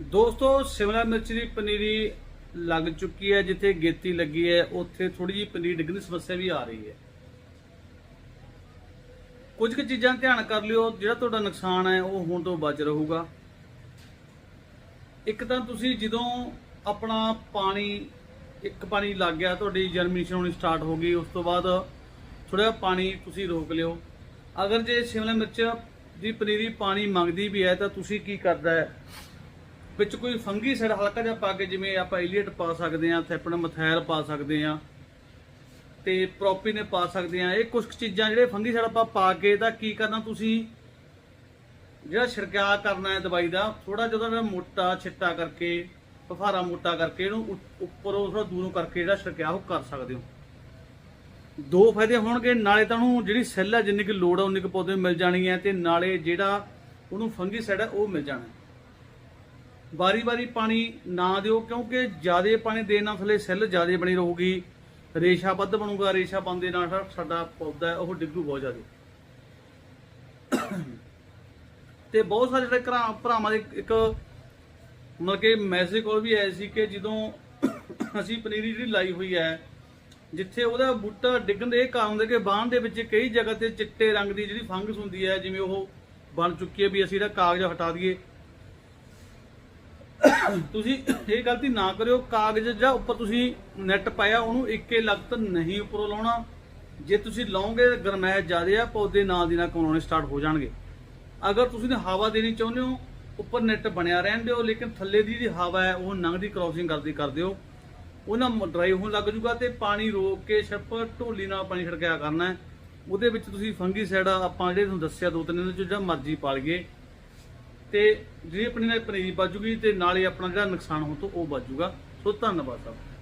ਦੋਸਤੋ, ਸ਼ਿਮਲਾ ਮਿਰਚ ਦੀ ਪਨੀਰੀ ਲੱਗ ਚੁੱਕੀ ਹੈ, ਜਿੱਥੇ ਗੇਤੀ ਲੱਗੀ ਹੈ, ਉੱਥੇ ਥੋੜੀ ਜਿਹੀ ਪਨੀਰ ਡਿੱਗਣ ਦੀ ਸਮੱਸਿਆ ਵੀ ਆ ਰਹੀ ਹੈ। ਕੁਝ ਕੁ ਚੀਜ਼ਾਂ ਧਿਆਨ ਕਰ ਲਿਓ, ਜਿਹੜਾ ਤੁਹਾਡਾ ਨੁਕਸਾਨ ਹੈ, ਉਹ ਹੋਣ ਤੋਂ ਬਚ ਰਹੂਗਾ। ਇੱਕ ਤਾਂ ਤੁਸੀਂ ਜਦੋਂ ਆਪਣਾ ਪਾਣੀ, ਇੱਕ ਪਾਣੀ ਲੱਗ ਗਿਆ, ਤੁਹਾਡੀ ਜਰਮੀਨੇਸ਼ਨ ਹੋਣੀ ਸਟਾਰਟ ਹੋ ਗਈ, ਉਸ ਤੋਂ ਬਾਅਦ ਥੋੜਾ ਜਿਹਾ ਪਾਣੀ ਤੁਸੀਂ ਰੋਕ ਲਿਓ। ਅਗਰ ਜੇ ਸ਼ਿਮਲਾ ਮਿਰਚ ਦੀ ਪਨੀਰੀ ਪਾਣੀ ਮੰਗਦੀ ਵੀ ਹੈ, ਤਾਂ ਤੁਸੀਂ ਕੀ ਕਰਦਾ ਹੈ? ਵਿੱਚ ਕੋਈ ਫੰਗੀ ਸਾਈਡ ਹਲਕਾ ਜਿਹਾ ਪਾ ਕੇ ਜਿਵੇਂ ਆਪਾਂ ਇਲੀਅਟ ਪਾ ਸਕਦੇ ਆ ਥੈਪਨ ਮਥੈਲ ਪਾ ਸਕਦੇ ਆ ਤੇ ਪ੍ਰੋਪੀਨੇ ਪਾ ਸਕਦੇ ਆ ਇਹ ਕੁਝ ਕੁ ਚੀਜ਼ਾਂ ਜਿਹੜੇ ਫੰਗੀ ਸਾਈਡ ਆਪਾਂ ਪਾ ਕੇ ਤਾਂ ਕੀ ਕਰਨਾ ਤੁਸੀਂ? ਜਿਹੜਾ ਛਿੜਕਾਅ ਕਰਨਾ ਹੈ ਦਵਾਈ ਦਾ ਥੋੜਾ ਜਿਹਾ ਮੋਟਾ ਛਿੱਟਾ ਕਰਕੇ ਫਫਾਰਾ ਮੋਟਾ ਕਰਕੇ ਇਹਨੂੰ ਉੱਪਰੋਂ ਥੋੜਾ ਦੂਰੋਂ ਕਰਕੇ ਜਿਹੜਾ ਛਿੜਕਾਅ ਉਹ ਕਰ ਸਕਦੇ ਹੋ। ਦੋ ਫਾਇਦੇ ਹੋਣਗੇ, ਨਾਲੇ ਤਾਂ ਉਹਨੂੰ ਜਿਹੜੀ ਸੈੱਲ ਹੈ ਜਿੰਨੀ ਕਿ ਲੋੜ ਹੈ ਉਨੀ ਕੁ ਪੌਦੇ ਮਿਲ ਜਾਣੀ ਹੈ ਤੇ ਨਾਲੇ ਜਿਹੜਾ ਉਹਨੂੰ ਫੰਗੀ ਸਾਈਡ ਹੈ ਉਹ ਮਿਲ ਜਾਣਾ ਹੈ ਵਾਰੀ-ਵਾਰੀ ਪਾਣੀ ਨਾ ਦਿਓ, ਕਿਉਂਕਿ ਜ਼ਿਆਦਾ ਪਾਣੀ ਦੇਣ ਨਾਲ ਥੱਲੇ ਸੈੱਲ ਜ਼ਿਆਦਾ ਬਣੀ ਰਹੂਗੀ। ਰੇਸ਼ਾ ਵੱਧ ਬਣੂਗਾ, ਰੇਸ਼ਾ ਪਾਉਣ ਨਾਲ ਸਾਡਾ ਪੌਦਾ, ਉਹ ਡਿੱਗੂ ਬਹੁਤ ਜ਼ਿਆਦਾ। ਤੇ ਬਹੁਤ ਸਾਰੇ ਜਿਹੜੇ ਘਰਾਂ, ਭਰਾਵਾਂ ਦੇ ਇੱਕ ਮਤਲਬ ਕਿ ਮੈਸੇਜ ਕੋਲ ਵੀ ਆਇਆ ਸੀ ਕਿ ਜਦੋਂ ਅਸੀਂ ਪਨੀਰੀ ਜਿਹੜੀ ਲਾਈ ਹੋਈ ਹੈ, ਜਿੱਥੇ ਉਹਦਾ ਬੂਟਾ ਡਿੱਗਣ ਦੇ ਇਹ ਕਾਰਨ ਹੁੰਦੇ ਕਿ ਬਾਣ ਦੇ ਵਿੱਚ ਕਈ ਜਗ੍ਹਾ ਤੇ ਚਿੱਟੇ ਰੰਗ ਦੀ ਜਿਹੜੀ ਫੰਗਸ ਹੁੰਦੀ ਹੈ, ਜਿਵੇਂ ਉਹ ਬਣ ਚੁੱਕੀ ਹੈ ਵੀ ਅਸੀਂ ਇਹਦਾ ਕਾਗਜ਼ ਹਟਾ ਦਈਏ। ਤੁਸੀਂ ਇਹ ਗਲਤੀ ਨਾ ਕਰਿਓ, ਕਾਗਜ਼ ਜਾਂ ਉੱਪਰ ਤੁਸੀਂ ਨੈਟ ਪਾਇਆ, ਉਹਨੂੰ ਇੱਕੇ ਲਗਤ ਨਹੀਂ ਉੱਪਰੋਂ ਲਾਉਣਾ। ਜੇ ਤੁਸੀਂ ਲਾਓਗੇ ਗਰਮੈਸ਼ ਜ਼ਿਆਦਾ ਆ, ਪੌਦੇ ਨਾਲ ਦੀ ਨਾਲ ਕਮਾਉਣੇ ਸਟਾਰਟ ਹੋ ਜਾਣਗੇ। ਅਗਰ ਤੁਸੀਂ ਨੇ ਹਵਾ ਦੇਣੀ ਚਾਹੁੰਦੇ ਹੋ, ਉੱਪਰ ਨੈਟ ਬਣਿਆ ਰਹਿਣ ਦਿਓ, ਲੇਕਿਨ ਥੱਲੇ ਦੀ ਜਿਹੜੀ ਹਵਾ ਹੈ, ਉਹ ਨੰਗ ਦੀ ਕ੍ਰਾਸਿੰਗ ਕਰਦੀ ਕਰ ਦਿਓ। ਉਹਨਾਂ ਡਰਾਈ ਹੋਣ ਲੱਗ ਜੂਗਾ ਤੇ ਪਾਣੀ ਰੋਕ ਕੇ ਛੱਪ ਢੋਲੀ ਨਾਲ ਪਾਣੀ ਛਿੜਕਿਆ ਕਰਨਾ ਉਹਦੇ ਵਿੱਚ ਤੁਸੀਂ ਫੰਗੀ ਸਾਈਡ ਆਪਾਂ ਜਿਹੜੇ ਤੁਹਾਨੂੰ ਦੱਸਿਆ, ਦੋ ਤਿੰਨ ਦਿਨ ਚ ਜਿਹੜਾ ਮਰਜ਼ੀ ਪਾ ਲਈਏ। ਤੇ ਜਿਹੜੀ ਆਪਣੀ ਨਾਲ ਪਨੀਰੀ ਬਾਜੂਗੀ ਤੇ ਨਾਲੇ ਆਪਣਾ ਜਿਹੜਾ ਨੁਕਸਾਨ ਹੋਣ ਤੋਂ ਉਹ ਬਾਜੂਗਾ ਸੋ ਧੰਨਵਾਦ ਸਾਹਿਬ